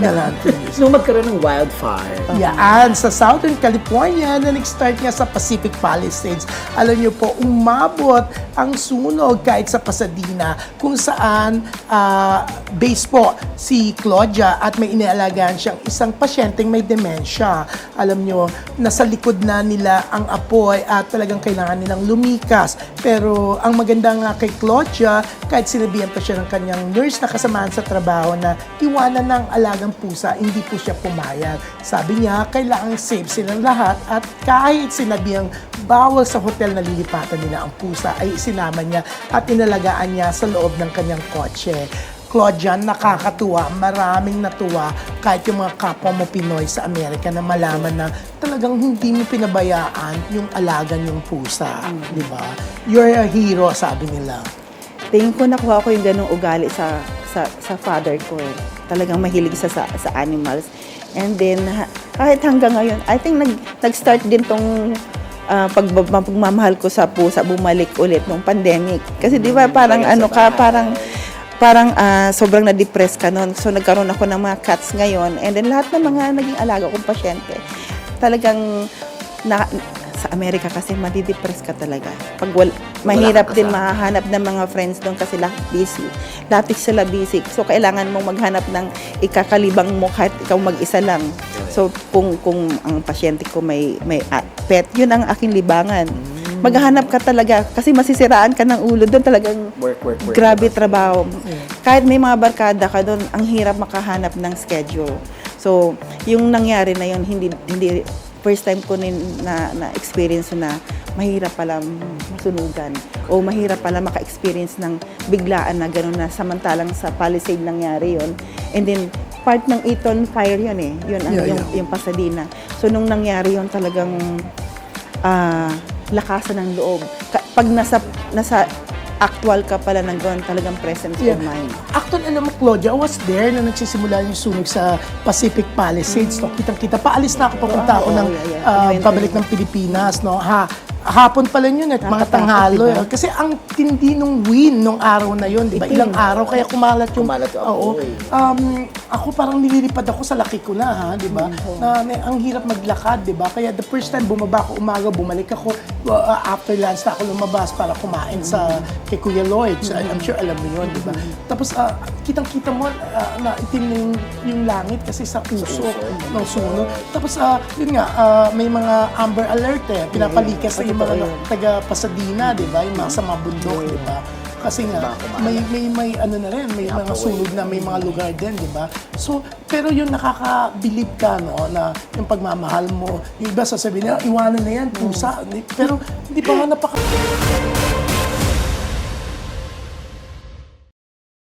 na lang. Nung magkaroon ng wildfire, Yan, sa Southern California na nag-start nga sa Pacific Palisades. Alam niyo po, umabot ang sunog kahit sa Pasadena kung saan ah, base po si Claudia at may inialagaan siyang isang pasyenteng may demensya. Alam niyo, nasa likod na nila ang apoy at talagang kailangan nilang lumikas. Pero ang maganda nga kay Claudia, kahit sinabihan pa siya ng kanyang nurse na kasamahan sa trabaho na iwanan ng alagang pusa, hindi po siya pumayag. Sabi niya, kailangan safe silang lahat at kahit sinabihang bawal sa hotel na lilipatan nila ang pusa, ay sinama niya at inalagaan niya sa loob ng kanyang kotse. Claudia, nakakatuwa, maraming natuwa kahit yung mga kapwa mo Pinoy sa Amerika na malaman na talagang hindi mo pinabayaan yung alaga yung pusa, di ba? You're a hero, sabi nila. Tingin ko nakuha ko yung ganong ugali sa sa, sa father ko eh. Talagang mahilig sa, sa sa animals. And then kahit hanggang ngayon, I think nag nag-start din tong ah, pagbab- pagmamahal ko sa pusa bumalik ulit nung pandemic. Kasi di ba parang Kaya sa ano ka, parang parang ah, sobrang na-depress ka noon. So nagkaroon ako ng mga cats ngayon. And then lahat ng mga naging alaga kong pasyente, talagang na, sa Amerika kasi madidepress ka talaga. Pag wal, mahirap din mahanap ng mga friends doon kasi lahat busy. Lahat sila busy. So kailangan mong maghanap ng ikakalibang mo kahit ikaw mag-isa lang. So kung kung ang pasyente ko may may pet, yun ang aking libangan. Maghahanap ka talaga kasi masisiraan ka ng ulo doon talagang work, work, work. Grabe trabaho. Kahit may mga barkada ka doon, ang hirap makahanap ng schedule. So, yung nangyari na yun, hindi, hindi first time ko na, na experience na mahirap pala masunugan o mahirap pala maka-experience ng biglaan na gano'n na samantalang sa Palisade nangyari yon and then part ng Eton fire yun eh yun ang, Yeah, yung, yeah. yung Pasadena so nung nangyari yon talagang ah, lakasan ng loob. Ka- pag nasa nasa actual ka pala ng gano'n, talagang present Yeah. of mind. Actually, alam mo, Claudia, I was there na nagsisimula yung sunog sa Pacific Palisades. No? Kitang-kita, paalis na ako, papunta ako Oo, ng yeah, yeah. ah, Inventory. pabalik ng Pilipinas. No? Ha, hapon pa lang yun at mga tanghalo. diba? eh. Kasi ang tindi nung wind nung araw na yun, di ba? Ilang araw, kaya kumalat yung... Kumalat yung Oo. Um, ako parang nililipad ako sa laki ko na, ha? Di ba? Mm-hmm. Na, na, ang hirap maglakad, di ba? Kaya the first time bumaba ako umaga, bumalik ako uh, after lunch na ako lumabas para kumain sa Mm-hmm. kay Kuya Lloyd. So, I'm sure alam mo yun, di ba? Tapos, ah, kitang-kita mo ah, na itim na yung, yung langit kasi sa puso ng sunog. Tapos, ah, yun nga, ah, may mga amber alert eh. Pinapalikas na yung mga yun. taga Pasadena, di ba? Yung mga sa mga bundok, di ba? Kasi nga, may, may, may ano na rin, may mga sunog na may mga lugar din, di ba? So, pero yun nakakabilib ka, no, na yung pagmamahal mo, yung iba sasabihin nila, iwanan na yan, pusa. Pero, hindi pa nga napaka...